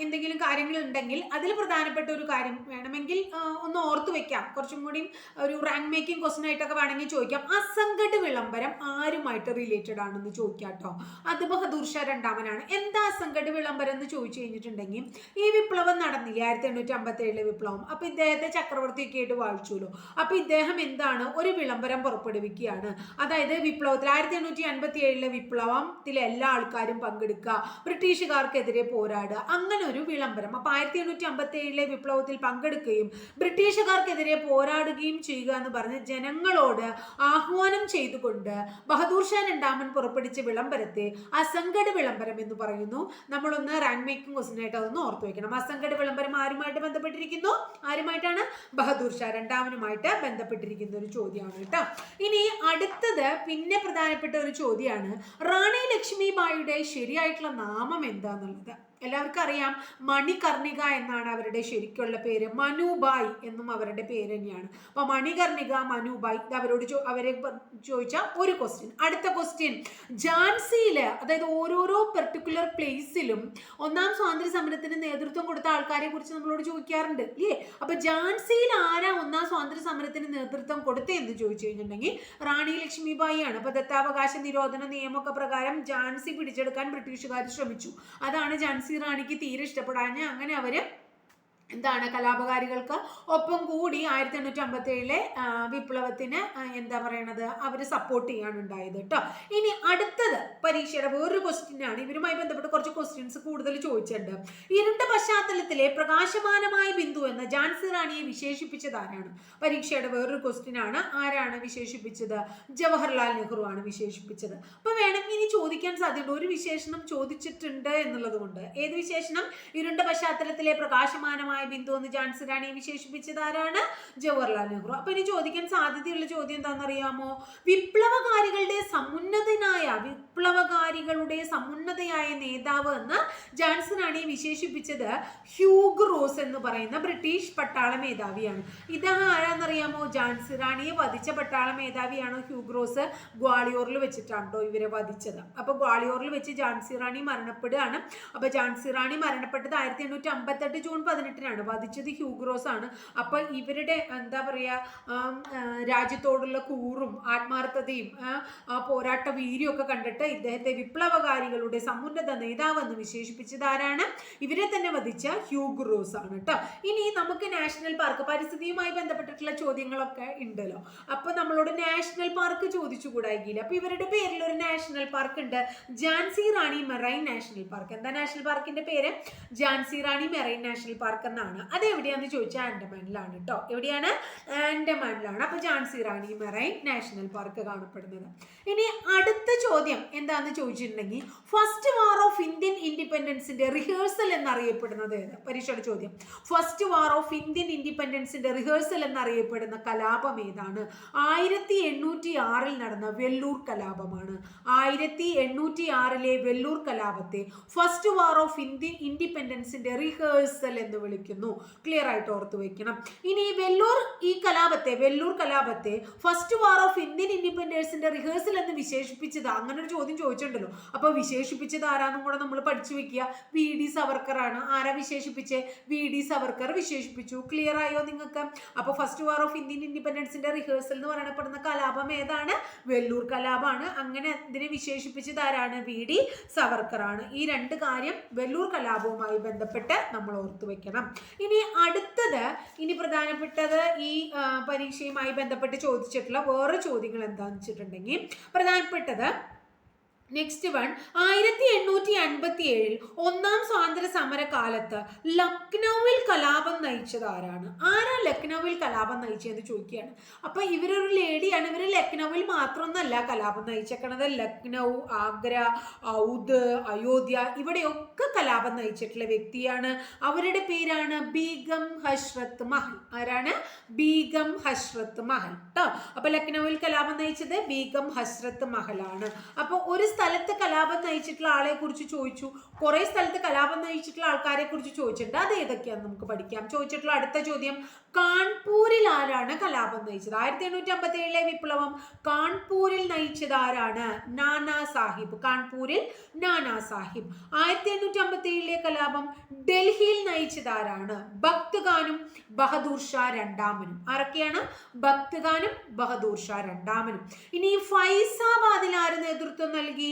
എന്തെങ്കിലും കാര്യങ്ങളുണ്ടെങ്കിൽ അതിൽ പ്രധാനപ്പെട്ട ഒരു കാര്യം വേണമെങ്കിൽ ഒന്ന് ഓർത്തു വെക്കാം. കുറച്ചും കൂടി ഒരു റാങ്ക് മേക്കിംഗ് ക്വസ്റ്റൻ ആയിട്ടൊക്കെ വേണമെങ്കിൽ ചോദിക്കാം. അസംഘട് വിളംബരം ആരുമായിട്ട് റിലേറ്റഡ് ആണെന്ന് ചോദിക്കാം കേട്ടോ അത് ബഹദൂർ ഷാ രണ്ടാമനാണ്. എന്താ അസംഘട് വിളംബരം എന്ന് ചോദിച്ചു കഴിഞ്ഞിട്ടുണ്ടെങ്കിൽ ഈ വിപ്ലവം നടന്നില്ല? ആയിരത്തി എണ്ണൂറ്റി അമ്പത്തി ഏഴിലെ വിപ്ലവം. അപ്പൊ ഇദ്ദേഹത്തെ ചക്രവർത്തിയൊക്കെ ആയിട്ട് വാഴിച്ചുല്ലോ അപ്പൊ ഇദ്ദേഹം എന്താണ്? ഒരു വിളംബരം പുറപ്പെടുവിക്കുകയാണ്. അതായത് വിപ്ലവത്തിൽ ആയിരത്തി എണ്ണൂറ്റി അൻപത്തി ഏഴിലെ വിപ്ലവത്തിൽ എല്ലാ ആൾക്കാരും പങ്കെടുക്കുക ബ്രിട്ടീഷുകാർക്കെതിരെ പോരാടുക അങ്ങനെ ഒരു വിളംബരം. അപ്പൊ ആയിരത്തി എണ്ണൂറ്റി അമ്പത്തി ഏഴിലെ വിപ്ലവത്തിൽ പങ്കെടുക്കുകയും ബ്രിട്ടീഷുകാർക്കെതിരെ പോരാടുകയും ചെയ്യുക എന്ന് പറഞ്ഞ് ജനങ്ങളോട് ആഹ്വാനം ചെയ്തുകൊണ്ട് ബഹദൂർ ഷാ രണ്ടാമൻ പുറപ്പെടുവിച്ച വിളംബരത്തെ അസംഘട വിളംബരം എന്ന് പറയുന്നു. നമ്മളൊന്ന് റാങ്ക് മേക്കിംഗ് ക്വസ്റ്റിനായിട്ട് അതൊന്ന് ഓർത്തു വയ്ക്കണം അസംഘട വിളംബരം ആരുമായിട്ട് ബന്ധപ്പെട്ടിരിക്കുന്നു? ആരുമായിട്ടാണ്? ബഹദൂർ ഷാ രണ്ടാമനുമായിട്ട് ബന്ധപ്പെട്ടിരിക്കുന്ന ഒരു ചോദ്യമാണ് കേട്ടോ. ഇനി അടുത്തത് പിന്നെ പ്രധാനപ്പെട്ട ഒരു ചോദ്യമാണ് റാണി ലക്ഷ്മിബായിയുടെ ശരിയായിട്ടുള്ള നാമം എന്താന്നുള്ളത്? എല്ലാവർക്കും അറിയാം. മണികർണിക എന്നാണ് അവരുടെ ശരിക്കുള്ള പേര്. മനുബായ് എന്നും അവരുടെ പേര് തന്നെയാണ്. അപ്പൊ മണികർണിക മനുബായ് ഇത് അവരോട് ചോ- അവരെ ചോദിച്ച ഒരു ക്വസ്റ്റ്യൻ അടുത്ത ക്വസ്റ്റ്യൻ ജാൻസിയിൽ അതായത് ഓരോരോ പെർട്ടിക്കുലർ പ്ലേസിലും ഒന്നാം സ്വാതന്ത്ര്യ സമരത്തിന് നേതൃത്വം കൊടുത്ത ആൾക്കാരെ കുറിച്ച് നമ്മളോട് ചോദിക്കാറുണ്ട്. ഇല്ലേ? അപ്പൊ ജാൻസിയിൽ ആരാ ഒന്നാം സ്വാതന്ത്ര്യ സമരത്തിന് നേതൃത്വം കൊടുത്തതെന്ന് ചോദിച്ചു കഴിഞ്ഞിട്ടുണ്ടെങ്കിൽ റാണി ലക്ഷ്മിബായി ആണ് അപ്പൊ ദത്താവകാശ നിരോധന നിയമമൊക്കെ പ്രകാരം ജാൻസി പിടിച്ചെടുക്കാൻ ബ്രിട്ടീഷുകാർ ശ്രമിച്ചു. അതാണ് ജാൻസി റാണിക്ക് തീരെ ഇഷ്ടപ്പെടാഞ്ഞ് അങ്ങനെ അവർ എന്താണ് കലാപകാരികൾക്ക്? ഒപ്പം കൂടി ആയിരത്തി എണ്ണൂറ്റി അമ്പത്തി ഏഴിലെ വിപ്ലവത്തിന് എന്താ പറയണത്? അവർ സപ്പോർട്ട് ചെയ്യാണ് ഉണ്ടായത് കേട്ടോ ഇനി അടുത്തത് പരീക്ഷയുടെ വേറൊരു ക്വസ്റ്റ്യനാണ് ഇവരുമായി ബന്ധപ്പെട്ട് കുറച്ച് ക്വസ്റ്റ്യൻസ് കൂടുതൽ ചോദിച്ചിട്ടുണ്ട്. ഇരുണ്ട പശ്ചാത്തലത്തിലെ പ്രകാശമാനമായ ബിന്ദു എന്ന ജാൻസി റാണിയെ വിശേഷിപ്പിച്ചത് ആരാണ്? പരീക്ഷയുടെ വേറൊരു ക്വസ്റ്റ്യനാണ് ആരാണ് വിശേഷിപ്പിച്ചത്? ജവഹർലാൽ നെഹ്റു ആണ് വിശേഷിപ്പിച്ചത്. അപ്പൊ വേണമെങ്കിൽ ഇനി ചോദിക്കാൻ സാധ്യത ഒരു വിശേഷണം ചോദിച്ചിട്ടുണ്ട് എന്നുള്ളത് കൊണ്ട്. ഏത് വിശേഷണം? ഇരുണ്ട പശ്ചാത്തലത്തിലെ പ്രകാശമാനമായ ബിന്ദു എന്ന് ജാൻസി റാണി വിശേഷിപ്പിച്ചത് ആരാണ്? ജവഹർലാൽ നെഹ്റു. അപ്പൊ ഇനി ചോദിക്കാൻ സാധ്യതയുള്ള ചോദ്യം എന്താണെന്നറിയാമോ? വിപ്ലവകാരികളുടെ സമുന്നതനായ വിപ്ലവകാരികളുടെ സമുന്നതയായ നേതാവ് എന്ന് ജാൻസ് റാണിയെ വിശേഷിപ്പിച്ചത് ഹ്യൂഗ് റോസ് എന്ന് പറയുന്ന ബ്രിട്ടീഷ് പട്ടാള മേധാവിയാണ്. ഇദ്ദേഹം ആരാന്നറിയാമോ? ജാൻസി റാണിയെ വധിച്ച പട്ടാള മേധാവിയാണ് ഹ്യൂഗ് റോസ്? ഗ്വാളിയോറിൽ വെച്ചിട്ടാണ് കേട്ടോ ഇവരെ വധിച്ചത്. അപ്പൊ ഗ്വാളിയോറിൽ വെച്ച് ജാൻസി റാണി മരണപ്പെടുകയാണ്. അപ്പൊ ജാൻസി റാണി മരണപ്പെട്ടത് ആയിരത്തി എണ്ണൂറ്റി അമ്പത്തെട്ട് ജൂൺ പതിനെട്ടിനാണ്. വധിച്ചത് ഹ്യൂഗ്രോസ് ആണ്. അപ്പൊ ഇവരുടെ എന്താ പറയാ രാജ്യത്തോടുള്ള കൂറും ആത്മാർത്ഥതയും പോരാട്ട വീര്യമൊക്കെ കണ്ടിട്ട് ഇദ്ദേഹത്തെ വിപ്ലവകാരികളുടെ സമുന്നത നേതാവെന്ന് വിശേഷിപ്പിച്ചത് ആരാണ്? ഇവരെ തന്നെ വധിച്ച ഹ്യൂഗ്രോസ് ആണ് കേട്ടോ ഇനി നമുക്ക് നാഷണൽ പാർക്ക് പരിസ്ഥിതിയുമായി ബന്ധപ്പെട്ടിട്ടുള്ള ചോദ്യങ്ങളൊക്കെ ഉണ്ടല്ലോ. അപ്പൊ നമ്മളോട് നാഷണൽ പാർക്ക് ചോദിച്ചു കൂടായില്ല അപ്പൊ ഇവരുടെ പേരിൽ ഒരു നാഷണൽ പാർക്ക് ഉണ്ട്. Jhansi Rani marine national park. എന്താ നാഷണൽ പാർക്കിന്റെ പേര്? Jhansi Rani marine national park എന്നാണ്. അത് എവിടെയാന്ന് ചോദിച്ചാൽ ആൻഡമാനിലാണ് കേട്ടോ എവിടെയാണ്? ആൻഡമാനിലാണ്. അപ്പൊ Jhansi Rani marine national park കാണപ്പെടുന്നത്. ഇനി അടുത്ത ചോദ്യം എന്താന്ന് ചോദിച്ചിട്ടുണ്ടെങ്കിൽ ഫസ്റ്റ് വാർ ഓഫ് ഇന്ത്യൻ ഇൻഡിപെൻഡൻസിന്റെ റിഹേഴ്സൽ എന്നറിയപ്പെടുന്നത് പരീക്ഷയുടെ ചോദ്യം. ഫസ്റ്റ് വാർ ഓഫ് ഇന്ത്യൻ ഇൻഡിപെൻഡൻസിന്റെ റിഹേഴ്സൽ എന്നറിയപ്പെടുന്ന കലാപം ഏതാണ്? ആയിരത്തി എണ്ണൂറ്റി ആറിൽ നടന്ന വെല്ലൂർ കലാപമാണ്. ആയിരത്തി എണ്ണൂറ്റി ആറിലെ വെല്ലൂർ കലാപത്തെ ഫസ്റ്റ് വാർ ഓഫ് ഇന്ത്യൻ ഇൻഡിപെൻഡൻസിന്റെ റിഹേഴ്സൽ എന്ന് വിളിക്കുന്നു ക്ലിയർ ആയിട്ട് ഓർത്ത് വയ്ക്കണം ഇനി വെല്ലൂർ ഈ കലാപത്തെ വെല്ലൂർ കലാപത്തെ ഫസ്റ്റ് വാർ ഓഫ് ഇന്ത്യൻ ഇൻഡിപെൻഡൻസിന്റെ റിഹേഴ്സൽ എന്ന് വിശേഷിപ്പിച്ചത് അങ്ങനെ ഒരു ചോദ്യം ചോദിച്ചിട്ടുണ്ടല്ലോ. അപ്പൊ വിശേഷിപ്പിച്ചത് ആരാന്നും കൂടെ നമ്മൾ പഠിച്ചു വെക്കുക. വി ഡി സവർക്കർ ആണ്. ആരാ വിശേഷിപ്പിച്ച്? വി ഡി സവർക്കർ വിശേഷിപ്പിച്ചു. ക്ലിയർ ആയോ നിങ്ങൾക്ക്? അപ്പൊ ഫസ്റ്റ് വാർ ഓഫ് ഇന്ത്യൻ ഇൻഡിപെൻഡൻസിന്റെ റിഹേഴ്സൽ എന്ന് പറയപ്പെടുന്ന കലാപം ഏതാണ്? വെല്ലൂർ കലാപമാണ്. അങ്ങനെ ഇതിനെ വിശേഷിപ്പിച്ചത് ആരാണ്? വി ഡി സവർക്കർ ആണ്. ഈ രണ്ട് കാര്യം വെല്ലൂർ കലാപവുമായി ബന്ധപ്പെട്ട് നമ്മൾ ഓർത്തു വെക്കണം. ഇനി അടുത്തത് ഇനി പ്രധാനപ്പെട്ടത് ഈ പരീക്ഷയുമായി ബന്ധപ്പെട്ട് ചോദിച്ചിട്ടുള്ള വേറെ ചോദ്യങ്ങൾ എന്താണെന്ന് വെച്ചിട്ടുണ്ടെങ്കിൽ പ്രധാനപ്പെട്ടത് നെക്സ്റ്റ് വൺ ആയിരത്തി എണ്ണൂറ്റി അൻപത്തി ഏഴിൽ ഒന്നാം സ്വാതന്ത്ര്യ സമര കാലത്ത് ലക്നൌവിൽ കലാപം നയിച്ചത് ആരാണ്? ആരാ ലക്നൌവിൽ കലാപം നയിച്ചതെന്ന് ചോദിക്കുകയാണ്. അപ്പൊ ഇവരൊരു ലേഡിയാണ് ഇവർ ലക്നൌവിൽ മാത്രമൊന്നല്ല കലാപം നയിച്ചേക്കണത്. ലക്നൗ ആഗ്ര ഔദ് അയോധ്യ ഇവിടെയൊക്കെ കലാപം നയിച്ചിട്ടുള്ള വ്യക്തിയാണ്. അവരുടെ പേരാണ് ബീഗം ഹഷ്റത്ത് മഹൽ. ആരാണ്? ബീഗം ഹഷ്റത്ത് മഹൽ കേട്ടോ അപ്പൊ ലക്നൌവിൽ കലാപം നയിച്ചത് ബീഗം ഹസ്രത്ത് മഹലാണ്. അപ്പൊ ഒരു സ്ഥലത്ത് കലാപം നയിച്ചിട്ടുള്ള ആളെ കുറിച്ച് ചോദിച്ചു. കുറെ സ്ഥലത്ത് കലാപം നയിച്ചിട്ടുള്ള ആൾക്കാരെ കുറിച്ച് ചോദിച്ചിട്ടുണ്ട്. അത് ഏതൊക്കെയാണ് നമുക്ക് പഠിക്കാം. ചോദിച്ചിട്ടുള്ള അടുത്ത ചോദ്യം കാൺപൂരിൽ ആരാണ് കലാപം നയിച്ചത്? ആയിരത്തി എണ്ണൂറ്റി അമ്പത്തി ഏഴിലെ വിപ്ലവം കാൺപൂരിൽ നയിച്ചത് ആരാണ്? നാനാ സാഹിബ്. കാൺപൂരിൽ നാനാ സാഹിബ്. ആയിരത്തി എണ്ണൂറ്റി അമ്പത്തി ഏഴിലെ കലാപം ഡൽഹിയിൽ നയിച്ചത് ആരാണ്? ഭക്ത് ഖാനും ബഹദൂർ ഷാ രണ്ടാമനും. ആരൊക്കെയാണ്? ഭക്ത് ഖാനും ബഹദൂർ ഷാ രണ്ടാമനും. ഇനി ഫൈസാബാദിൽ ആര് നേതൃത്വം നൽകി?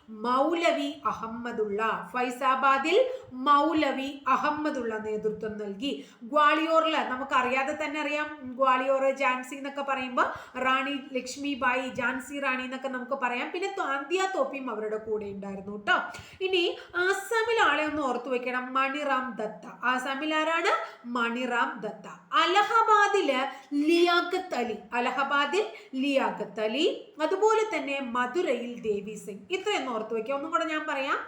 മൗലവി അഹമ്മദുള്ള ഫൈസാബാദിൽ മൗലവി അഹമ്മദുള്ള നേതൃത്വം നൽകി. ഗ്വാളിയോറിൽ നമുക്കറിയാതെ തന്നെ അറിയാം. ഗ്വാളിയോർ ജാൻസി എന്നൊക്കെ പറയുമ്പോൾ റാണി ലക്ഷ്മി ബായി ജാൻസി റാണി എന്നൊക്കെ നമുക്ക് പറയാം. പിന്നെ താന്തിയ തോപ്പിയും അവരുടെ കൂടെ ഉണ്ടായിരുന്നു കേട്ടോ ഇനി ആസാമിൽ ആളെ ഒന്ന് ഓർത്തു വെക്കണം. മണിറാം ദത്ത. ആസാമിൽ ആരാണ്? മണിറാം ദത്ത. അലഹബാദിൽ ലിയാഖത്ത് അലി. അലഹബാദിൽ ലിയാഖത്ത് അലി. അതുപോലെ തന്നെ മധുരയിൽ ദേവി സിംഗ്. ഇത്രയൊന്നും ഓർത്തു വെക്കുക. ഒന്നും കൂടെ ഞാൻ പറയാം.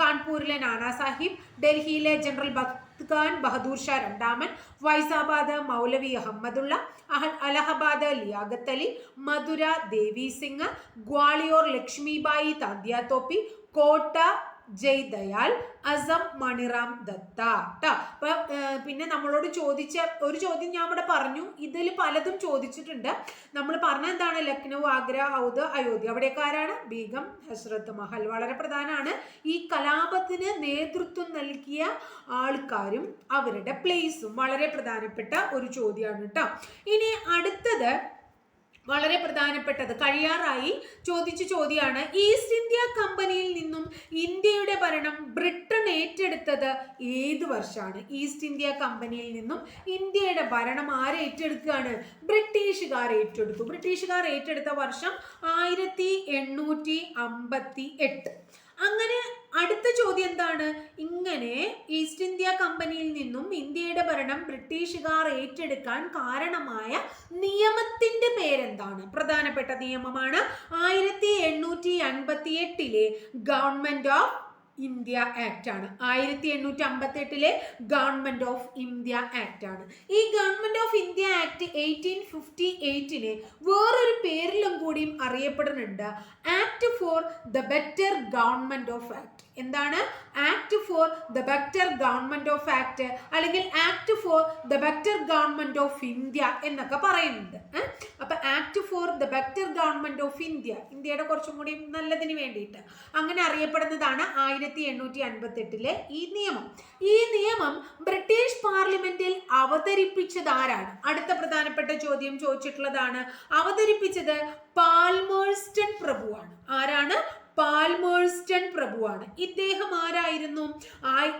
കാൺപൂരിലെ നാനാ സാഹിബ് ഡൽഹിയിലെ ജനറൽ ഭക്ത് ഖാൻ ബഹദൂർ ഷാ രണ്ടാമൻ ഫൈസാബാദ് മൗലവി അഹമ്മദുള്ള അഹ- അലഹബാദ് ലിയാഖത്ത് അലി മധുര ദേവി സിംഗ് ഗ്വാളിയോർ ലക്ഷ്മിബായി താന്തിയ കോട്ട ജയ് ദയാൽ അസം മണിറാം ദത്ത. ട്ടാ. അപ്പൊ പിന്നെ നമ്മളോട് ചോദിച്ച ഒരു ചോദ്യം ഞാൻ ഇവിടെ പറഞ്ഞു. ഇതിൽ പലതും ചോദിച്ചിട്ടുണ്ട്. നമ്മൾ പറഞ്ഞ എന്താണ്? ലക്നൗ ആഗ്ര ഔദ് അയോധ്യ. അവിടെയൊക്കെ ആരാണ്? ബീഗം ഹസ്രത്ത് മഹൽ. വളരെ പ്രധാനമാണ്. ഈ കലാപത്തിന് നേതൃത്വം നൽകിയ ആൾക്കാരും അവരുടെ പ്ലേസും വളരെ പ്രധാനപ്പെട്ട ഒരു ചോദ്യമാണ് കേട്ടോ ഇനി അടുത്തത് വളരെ പ്രധാനപ്പെട്ടത്. കഴിയാറായി ചോദിച്ച ചോദ്യമാണ് ഈസ്റ്റ് ഇന്ത്യ കമ്പനിയിൽ നിന്നും ഇന്ത്യയുടെ ഭരണം ബ്രിട്ടൻ ഏറ്റെടുത്തത് ഏത് വർഷമാണ്? ഈസ്റ്റ് ഇന്ത്യ കമ്പനിയിൽ നിന്നും ഇന്ത്യയുടെ ഭരണം ആരെ ഏറ്റെടുക്കുകയാണ്? ബ്രിട്ടീഷുകാർ ഏറ്റെടുത്തു. ബ്രിട്ടീഷുകാർ ഏറ്റെടുത്ത വർഷം ആയിരത്തി എണ്ണൂറ്റി അമ്പത്തി എട്ട് അങ്ങനെ അടുത്ത ചോദ്യം എന്താണ്? ഇങ്ങനെ ഈസ്റ്റ് ഇന്ത്യ കമ്പനിയിൽ നിന്നും ഇന്ത്യയുടെ ഭരണം ബ്രിട്ടീഷുകാർ ഏറ്റെടുക്കാൻ കാരണമായ നിയമത്തിന്റെ പേരെന്താണ് പ്രധാനപ്പെട്ട നിയമമാണ് ആയിരത്തി എണ്ണൂറ്റി അൻപത്തി എട്ടിലെ ഗവൺമെന്റ് ഓഫ് ഇന്ത്യ ആക്ട് ആണ്. ആയിരത്തി എണ്ണൂറ്റി അമ്പത്തി എട്ടിലെ ഗവൺമെന്റ് ഓഫ് ഇന്ത്യ ആക്ട് ആണ്. ഈ government of India act eighteen fifty എയ്റ്റിനെ വേറൊരു പേരിലും കൂടിയും അറിയപ്പെടുന്നുണ്ട്. Act for the better government of act എന്താണ്? Act for the better government of act അല്ലെങ്കിൽ act for the better government of India എന്നൊക്കെ പറയുന്നുണ്ട്? അപ്പൊ act for the better government of India ഇന്ത്യയുടെ കുറച്ചും കൂടി നല്ലതിന് വേണ്ടിയിട്ട്. അങ്ങനെ അറിയപ്പെടുന്നതാണ് ആയിരത്തി എണ്ണൂറ്റി അൻപത്തി എട്ടിലെ ഈ നിയമം. ഈ നിയമം ബ്രിട്ടീഷ് പാർലമെന്റിൽ അവതരിപ്പിച്ചത് ആരാണ്? അടുത്ത പ്രധാനപ്പെട്ട ചോദ്യം ചോദിച്ചിട്ടുള്ളതാണ്. അവതരിപ്പിച്ചത് പാൽമേഴ്സ്റ്റൺ പ്രഭുവാണ്. ആരാണ്? പാൽമേഴ്സ്റ്റൺ പ്രഭുവാണ്. ഇദ്ദേഹം ആരായിരുന്നു?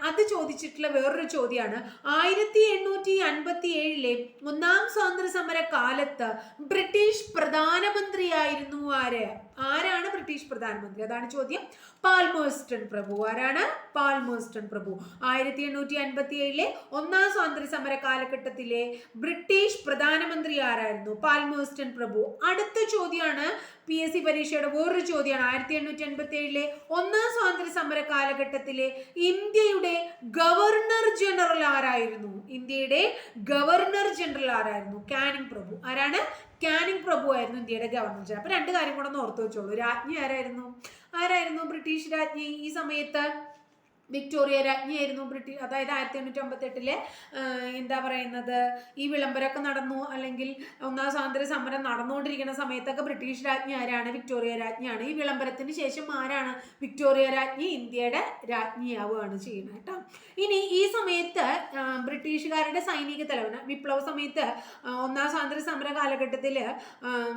അത് ചോദിച്ചിട്ടുള്ള വേറൊരു ചോദ്യമാണ് ആയിരത്തി എണ്ണൂറ്റി അൻപത്തി ഏഴിലെ ഒന്നാം സ്വാതന്ത്ര്യ സമര കാലത്ത് ബ്രിട്ടീഷ് പ്രധാനമന്ത്രിയായിരുന്നു ആര്? ആരാണ് ബ്രിട്ടീഷ് പ്രധാനമന്ത്രി? അതാണ് ചോദ്യം. പാൽമേഴ്സ്റ്റൺ പ്രഭു. ആരാണ്? പാൽമേഴ്സ്റ്റൺ പ്രഭു. ആയിരത്തി എണ്ണൂറ്റി അൻപത്തി ഏഴിലെ ഒന്നാം സ്വാതന്ത്ര്യ സമര കാലഘട്ടത്തിലെ ബ്രിട്ടീഷ് പ്രധാനമന്ത്രി ആരായിരുന്നു? പാൽമേഴ്സ്റ്റൺ പ്രഭു. അടുത്ത ചോദ്യമാണ് പി എസ് സി പരീക്ഷയുടെ വേറൊരു ചോദ്യമാണ് ആയിരത്തി എണ്ണൂറ്റി അൻപത്തി ഏഴിലെ ഒന്നാം സ്വാതന്ത്ര്യ സമര കാലഘട്ടത്തിലെ ഇന്ത്യയുടെ ഗവർണർ ജനറൽ ആരായിരുന്നു? ഇന്ത്യയുടെ ഗവർണർ ജനറൽ ആരായിരുന്നു? കാനിങ് പ്രഭു. ആരാണ്? കാനിങ് പ്രഭു ആയിരുന്നു ഇന്ത്യയുടെ ഗവർണർ ജനറൽ അപ്പൊ രണ്ട് കാര്യം കൂടെ ഒന്ന് ഓർത്തു വെച്ചോളൂ. രാജ്ഞി ആരായിരുന്നു? ആരായിരുന്നു ബ്രിട്ടീഷ് രാജ്ഞി ഈ സമയത്ത്? വിക്ടോറിയ രാജ്ഞിയായിരുന്നു ബ്രിട്ടീഷ് അതായത് ആയിരത്തി എണ്ണൂറ്റി അമ്പത്തെട്ടിലെ എന്താ പറയുന്നത് ഈ വിളംബരമൊക്കെ നടന്നു അല്ലെങ്കിൽ ഒന്നാം സ്വാതന്ത്ര്യ സമരം നടന്നുകൊണ്ടിരിക്കുന്ന സമയത്തൊക്കെ ബ്രിട്ടീഷ് രാജ്ഞി ആരാണ്? വിക്ടോറിയ രാജ്ഞിയാണ്. ഈ വിളംബരത്തിന് ശേഷം ആരാണ് വിക്ടോറിയ രാജ്ഞി? ഇന്ത്യയുടെ രാജ്ഞിയാവുകയാണ് ചെയ്യുന്നത് കേട്ടോ. ഇനി ഈ സമയത്ത് ബ്രിട്ടീഷുകാരുടെ സൈനിക തലവൻ വിപ്ലവ സമയത്ത് ഒന്നാം സ്വാതന്ത്ര്യ സമര കാലഘട്ടത്തിൽ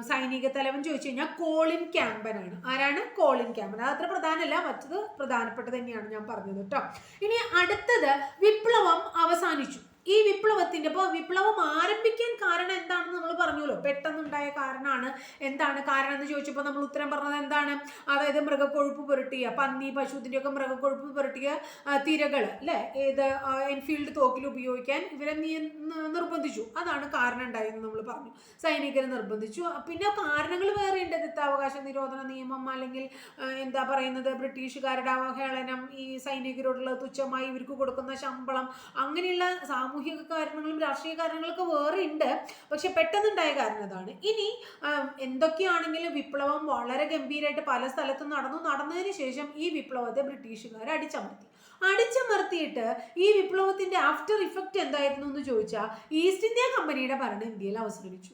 സൈനിക തലവൻ ചോദിച്ചു കഴിഞ്ഞാൽ കോളിൻ ക്യാമ്പനാണ്. ആരാണ്? Colin Campbell. അത് അത്ര പ്രധാനമല്ല മറ്റത് പ്രധാനപ്പെട്ടത് തന്നെയാണ് ഞാൻ പറഞ്ഞത്. കേട്ടോ. ഇനി അടുത്തത് വിപ്ലവം അവസാനിച്ചു. ഈ വിപ്ലവത്തിന്റെ ഇപ്പോൾ വിപ്ലവം ആരംഭിക്കാൻ കാരണം എന്താണെന്ന് നമ്മൾ പറഞ്ഞല്ലോ പെട്ടെന്നുണ്ടായ കാരണമാണ് എന്താണ്? കാരണം എന്ന് ചോദിച്ചപ്പോൾ നമ്മൾ ഉത്തരം പറഞ്ഞത് എന്താണ്? അതായത് മൃഗക്കൊഴുപ്പ് പുരട്ടിയ പന്നി പശുവിന്റെ ഒക്കെ മൃഗക്കൊഴുപ്പ് പുരട്ടിയ തിരകൾ അല്ലേ? ഏത് എൻഫീൽഡ് തോക്കിൽ ഉപയോഗിക്കാൻ ഇവരെ നിർബന്ധിച്ചു. അതാണ് കാരണം ഉണ്ടായതെന്ന് നമ്മൾ പറഞ്ഞു. സൈനികരെ നിർബന്ധിച്ചു. പിന്നെ കാരണങ്ങൾ വേറെ ഉണ്ട്. ദത്താവകാശ നിരോധന നിയമം അല്ലെങ്കിൽ എന്താ പറയുന്നത്? ബ്രിട്ടീഷുകാരുടെ അവഹേളനം ഈ സൈനികരോടുള്ള തുച്ഛമായി ഇവർക്ക് കൊടുക്കുന്ന ശമ്പളം അങ്ങനെയുള്ള സാമൂഹിക കാരണങ്ങളും രാഷ്ട്രീയ കാരണങ്ങളൊക്കെ വേറെ ഉണ്ട്. പക്ഷെ പെട്ടെന്നുണ്ടായ കാരണം അതാണ്. ഇനി എന്തൊക്കെയാണെങ്കിലും വിപ്ലവം വളരെ ഗംഭീരമായിട്ട് പല സ്ഥലത്തും നടന്നു. നടന്നതിന് ശേഷം ഈ വിപ്ലവത്തെ ബ്രിട്ടീഷുകാർ അടിച്ചമർത്തി. അടിച്ചമർത്തിയിട്ട് ഈ വിപ്ലവത്തിന്റെ ആഫ്റ്റർ ഇഫക്റ്റ് എന്തായിരുന്നു എന്ന് ചോദിച്ചാൽ ഈസ്റ്റ് ഇന്ത്യ കമ്പനിയുടെ ഭരണം ഇന്ത്യയിൽ അവസാനിച്ചു.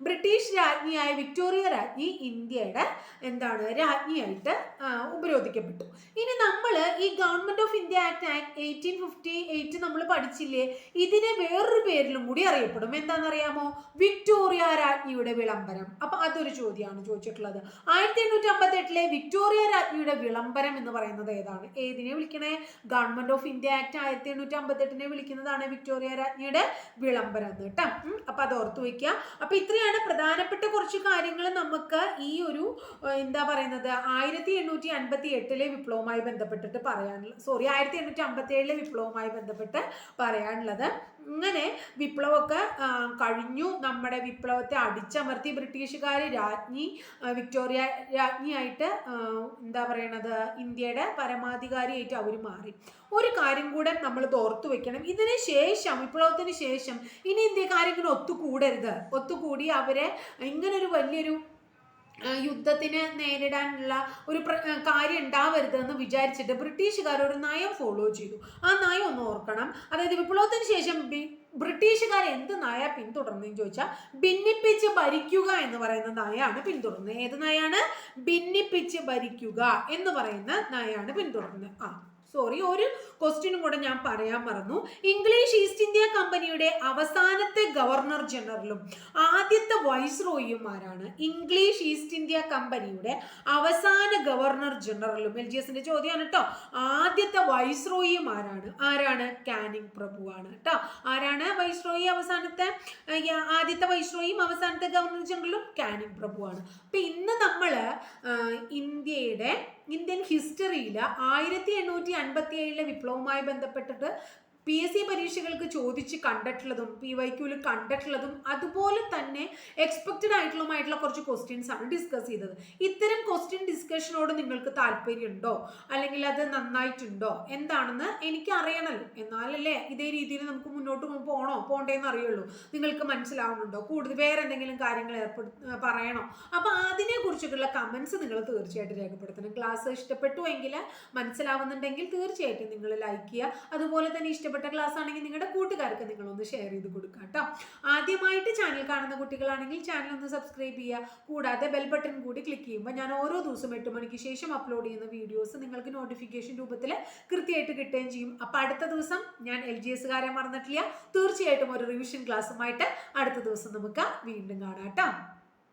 ബ്രിട്ടീഷ് രാജ്ഞിയായ വിക്ടോറിയ രാജ്ഞി ഇന്ത്യയുടെ എന്താണ് രാജ്ഞിയായിട്ട് ഉപരോധിക്കപ്പെട്ടു. ഇനി നമ്മൾ ഈ government of India act act eighteen fifty eight നമ്മൾ പഠിച്ചില്ലേ? ഇതിനെ വേറൊരു പേരിലും കൂടി അറിയപ്പെടും. എന്താണെന്നറിയാമോ? വിക്ടോറിയ രാജ്ഞിയുടെ വിളംബരം. അപ്പൊ അതൊരു ചോദ്യമാണ് ചോദിച്ചിട്ടുള്ളത്. ആയിരത്തി എണ്ണൂറ്റി അമ്പത്തി എട്ടിലെ വിക്ടോറിയ രാജ്ഞിയുടെ വിളംബരം എന്ന് പറയുന്നത് ഏതാണ്? ഏതിനെ വിളിക്കണേ? ഗവൺമെന്റ് ഓഫ് ഇന്ത്യ ആക്ട് ആയിരത്തി എണ്ണൂറ്റി അമ്പത്തെട്ടിനെ വിളിക്കുന്നതാണ് വിക്ടോറിയ രാജ്ഞിയുടെ വിളംബരം കേട്ടോ. അപ്പം അത് ഓർത്ത് വെക്കുക അപ്പൊ ഇത്രയാണ് പ്രധാനപ്പെട്ട കുറച്ച് കാര്യങ്ങൾ നമുക്ക് ഈ ഒരു എന്താ പറയുന്നത് ആയിരത്തി എണ്ണൂറ്റി അൻപത്തി എട്ടിലെ വിപ്ലവവുമായി ബന്ധപ്പെട്ടിട്ട് പറയാനുള്ള സോറി ആയിരത്തി എണ്ണൂറ്റി അമ്പത്തി ഏഴിലെ വിപ്ലവവുമായി ബന്ധപ്പെട്ട് പറയാനുള്ളത്. ഇങ്ങനെ വിപ്ലവമൊക്കെ കഴിഞ്ഞു. നമ്മുടെ വിപ്ലവത്തെ അടിച്ചമർത്തി ബ്രിട്ടീഷുകാർ രാജ്ഞി വിക്ടോറിയ രാജ്ഞിയായിട്ട് എന്താ പറയണത് ഇന്ത്യയുടെ പരമാധികാരിയായിട്ട് അവർ മാറി. ഒരു കാര്യം കൂടെ നമ്മൾ തോർത്തു വെക്കണം. ഇതിന് ശേഷം വിപ്ലവത്തിന് ശേഷം ഇനി ഇന്ത്യക്കാരെങ്കിലും ഒത്തുകൂടരുത്. ഒത്തുകൂടി അവരെ ഇങ്ങനൊരു വലിയൊരു യുദ്ധത്തിന് നേരിടാനുള്ള ഒരു കാര്യം ഉണ്ടാവരുത് എന്ന് വിചാരിച്ചിട്ട് ബ്രിട്ടീഷുകാർ ഒരു നയം ഫോളോ ചെയ്തു. ആ നയം ഒന്ന് ഓർക്കണം. അതായത് വിപ്ലവത്തിന് ശേഷം ബ്രിട്ടീഷുകാർ എന്ത് നയ പിന്തുടർന്നെന്ന് ചോദിച്ചാൽ ഭിന്നിപ്പിച്ച് ഭരിക്കുക എന്ന് പറയുന്ന നയമാണ് പിന്തുടർന്നത്. ഏത് നയാണ്? ഭിന്നിപ്പിച്ച് ഭരിക്കുക എന്ന് പറയുന്ന നയമാണ് പിന്തുടർന്നത്. ആ സോറി ഒരു ക്വസ്റ്റ്യനും കൂടെ ഞാൻ പറയാൻ മറന്നു. ഇംഗ്ലീഷ് ഈസ്റ്റ് ഇന്ത്യ കമ്പനിയുടെ അവസാനത്തെ ഗവർണർ ജനറലും ആദ്യത്തെ വൈസ് ആരാണ് ഇംഗ്ലീഷ് ഈസ്റ്റ് ഇന്ത്യ കമ്പനിയുടെ അവസാന ഗവർണർ ജനറലും എൽ ജി എസിന്റെ ചോദ്യമാണ് കേട്ടോ ആദ്യത്തെ വൈസ് ആരാണ്? കാനിങ് പ്രഭുവാണ് കേട്ടോ ആരാണ് വൈസ്രോയി അവസാനത്തെ? ആദ്യത്തെ വൈസ് ആദ്യത്തെ വൈസ്രോയിയും അവസാനത്തെ ഗവർണർ ജനറലും കാനിങ് പ്രഭുവാണ്. അപ്പൊ ഇന്ന് നമ്മൾ ഇന്ത്യയുടെ ഇന്ത്യൻ ഹിസ്റ്ററിയിൽ ആയിരത്തി എണ്ണൂറ്റി അൻപത്തി ഏഴിലെ വിപ്ലവവുമായി ബന്ധപ്പെട്ടിട്ട് പി എസ് സി പരീക്ഷകൾക്ക് ചോദിച്ച് കണ്ടിട്ടുള്ളതും പി വൈ ക്യൂൽ കണ്ടിട്ടുള്ളതും അതുപോലെ തന്നെ എക്സ്പെക്റ്റഡ് ആയിട്ടുള്ളതുമായിട്ടുള്ള കുറച്ച് ക്വസ്റ്റ്യൻസ് ആണ് ഡിസ്കസ് ചെയ്തത്. ഇത്തരം ഡിസ്കഷനോട് നിങ്ങൾക്ക് താല്പര്യമുണ്ടോ? അല്ലെങ്കിൽ അത് നന്നായിട്ടുണ്ടോ? എന്താണെന്ന് എനിക്ക് അറിയണമല്ലോ എന്നാലല്ലേ ഇതേ രീതിയിൽ നമുക്ക് മുന്നോട്ട് പോകണോ പോകണ്ടേന്ന് അറിയുള്ളൂ. നിങ്ങൾക്ക് മനസ്സിലാവുന്നുണ്ടോ? കൂടുതൽ വേറെ എന്തെങ്കിലും കാര്യങ്ങൾ ഏർപ്പെടു പറയണോ? അപ്പോൾ അതിനെക്കുറിച്ചിട്ടുള്ള കമൻസ് നിങ്ങൾ തീർച്ചയായിട്ടും രേഖപ്പെടുത്തണം. ക്ലാസ് ഇഷ്ടപ്പെട്ടു എങ്കിൽ മനസ്സിലാവുന്നുണ്ടെങ്കിൽ തീർച്ചയായിട്ടും നിങ്ങൾ ലൈക്ക് ചെയ്യുക. അതുപോലെ തന്നെ ഇഷ്ടപ്പെട്ട ക്ലാസ് ആണെങ്കിൽ നിങ്ങളുടെ കൂട്ടുകാർക്ക് നിങ്ങളൊന്ന് ഷെയർ ചെയ്ത് കൊടുക്കുക കേട്ടോ. ആദ്യമായിട്ട് ചാനൽ കാണുന്ന കുട്ടികളാണെങ്കിൽ ചാനൽ ഒന്ന് സബ്സ്ക്രൈബ് ചെയ്യുക. കൂടാതെ ബെൽ ബട്ടൺ കൂടി ക്ലിക്ക് ചെയ്യുമ്പോൾ ഞാൻ ഓരോ ദിവസവും എട്ട് മണിക്ക് ശേഷം അപ്ലോഡ് ചെയ്യുന്ന വീഡിയോസ് നിങ്ങൾക്ക് നോട്ടിഫിക്കേഷൻ രൂപത്തിൽ കൃത്യമായിട്ട് കിട്ടുകയും ചെയ്യും. അപ്പോൾ അടുത്ത ദിവസം ഞാൻ എൽ ജി എസ്സുകാരെ മറന്നിട്ടില്ല. തീർച്ചയായിട്ടും ഒരു റിവിഷൻ ക്ലാസ്സുമായിട്ട് അടുത്ത ദിവസം നമുക്ക് വീണ്ടും കാണാം കേട്ടോ.